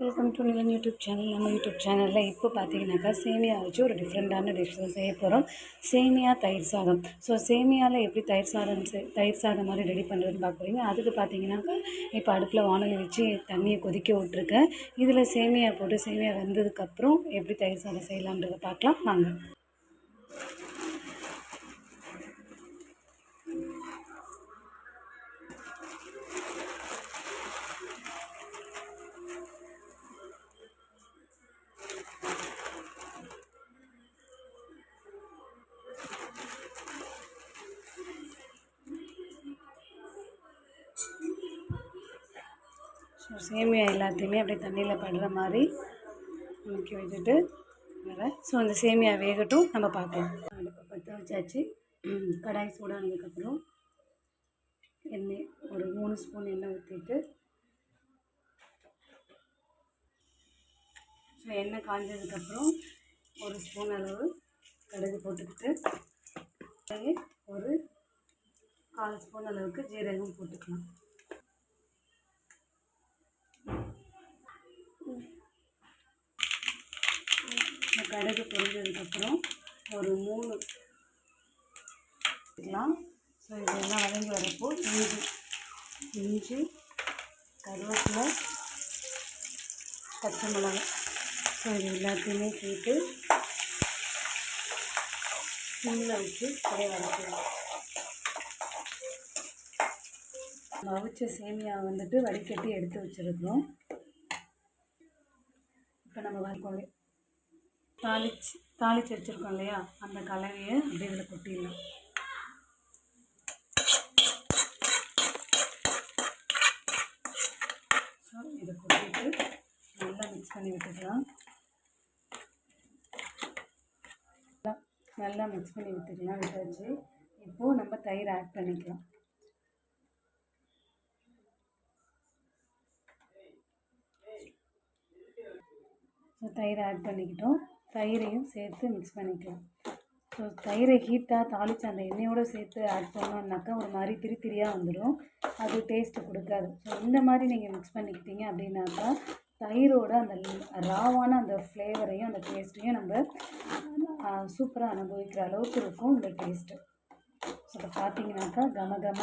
Welcome to Nilan YouTube channel நம்ம YouTube சேனலில் இப்போ பார்த்தீங்கன்னாக்கா சேமியா வச்சு ஒரு டிஃப்ரெண்ட்டான டிஷ் செய்ய போகிறோம் சேமியா தயிர் சாதம். ஸோ சேமியாவில் எப்படி தயிர் சாதம் செய் தயிர் சாதம் மாதிரி ரெடி பண்ணுறதுன்னு பார்க்க போகிறீங்க அதுக்கு பார்த்தீங்கன்னாக்கா இப்போ அடுப்பில் வானொலி வச்சு தண்ணியை கொதிக்க விட்ருக்கேன் இதில் சேமியா போட்டு சேமியா வெந்ததுக்கப்புறம் எப்படி தயிர் சாதம் செய்யலான்றதை பார்க்கலாம். வாங்க. ஸோ சேமியா எல்லாத்தையுமே அப்படியே தண்ணியில் படுற மாதிரி முக்கி வச்சுட்டு வர. ஸோ அந்த சேமியா வேகட்டும் நம்ம பார்க்கலாம். அடுப்பை பற்ற வச்சாச்சு. கடாய் சூடானதுக்கப்புறம் எண்ணெய் ஒரு மூணு ஸ்பூன் எண்ணெய் ஊற்றிட்டு ஸோ எண்ணெய் காஞ்சதுக்கப்புறம் ஒரு ஸ்பூன் அளவு கடுகு போட்டுக்கிட்டு ஒரு கால் ஸ்பூன் அளவுக்கு ஜீரகம் போட்டுக்கலாம். கடுகு பொரிஞ்சதுக்கப்புறம் ஒரு மூணு வச்சுக்கலாம் ஸோ இதெல்லாம் வதங்கி வரப்போ இஞ்சி இஞ்சி கருவேப்பிலை பச்சை மிளகாய். ஸோ இது எல்லாத்தையுமே போட்டு சிம்மில் வச்சு அப்படியே வதக்கலாம் நம்ம அவிச்ச சேமியா வந்துட்டு வடிகட்டி எடுத்து வச்சுருக்கோம் இப்போ நம்ம வறுக்கோம் தாளிச்சு தாளிச்சு வச்சுருக்கோம் இல்லையா? அந்த கலவையை அப்படியே இதில் கொட்டிடலாம். ஸோ இதை கொட்டிட்டு நல்லா மிக்ஸ் பண்ணி விட்டுக்கலாம் நல்லா- நல்லா மிக்ஸ் பண்ணி விட்டுக்கலாம் விட்டாச்சு. இப்போது நம்ம தயிர் ஆட் பண்ணிக்கலாம். ஸோ தயிர் ஆட் பண்ணிக்கிட்டோம். தயிரையும் சேர்த்து மிக்ஸ் பண்ணிக்கலாம். ஸோ தயிரை ஹீட்டாக தாளித்து அந்த எண்ணெயோடு சேர்த்து ஆட் பண்ணோம்னாக்கா ஒரு மாதிரி திரி திரியாக வந்துடும் அது டேஸ்ட்டு கொடுக்காது. ஸோ இந்த மாதிரி நீங்கள் மிக்ஸ் பண்ணிக்கிட்டீங்க அப்படின்னாக்கா தயிரோட அந்த ராவான அந்த ஃப்ளேவரையும் அந்த டேஸ்ட்டையும் நம்ம சூப்பராக அனுபவிக்கிற அளவுக்கு இருக்கும் இந்த டேஸ்ட்டு ஸோ இப்போ பார்த்தீங்கன்னாக்கா கம கம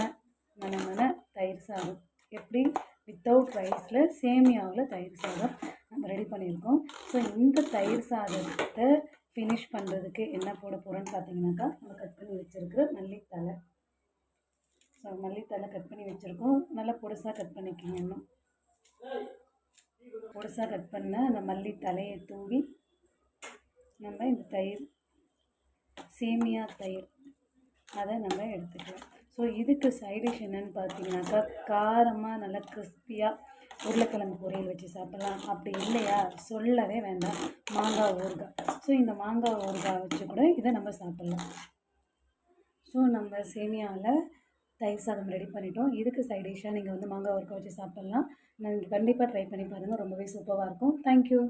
மன மன தயிர் சாதம். எப்படி? வித்தவுட் ரைஸில் சேமியாவில் தயிர் சாதம். நம்ம ரெடி பண்ணியிருக்கோம். ஸோ இந்த தயிர் சாதத்தை ஃபினிஷ் பண்ணுறதுக்கு என்ன போட போகிறோன்னு பார்த்தீங்கன்னாக்கா நம்ம கட் பண்ணி வச்சுருக்கிற மல்லித்தலை ஸோ மல்லித்தலை கட் பண்ணி வச்சுருக்கோம். நல்லா பொடுசாக கட் பண்ணிக்கோங்க இன்னும். பொடுசாக கட் பண்ண அந்த மல்லி தலையை தூவி நம்ம இந்த தயிர் சேமியா தயிர் அதை நம்ம எடுத்துக்கலாம். ஸோ இதுக்கு சைடிஷ் என்னன்னு பார்த்தீங்கன்னாக்கா காரமாக நல்லா கிறிஸ்பியாக உருளைக்கிழங்கு பொரியல் வச்சு சாப்பிட்லாம். அப்படி இல்லையா? சொல்லவே வேண்டாம். மாங்காய் ஊறுகாய். ஸோ இந்த மாங்காய் ஊறுகாய் வச்சு கூட இதை நம்ம சாப்பிட்லாம். ஸோ நம்ம சேமியாவில் தயிர் சாதம் ரெடி பண்ணிட்டோம். இதுக்கு சைட் டிஷ்ஷாக நீங்கள் வந்து மாங்காய் ஊறுகாய் வச்சு சாப்பிட்லாம். நீங்கள் கண்டிப்பாக ட்ரை பண்ணி பாருங்கள் ரொம்பவே சூப்பராக இருக்கும். தேங்க்யூ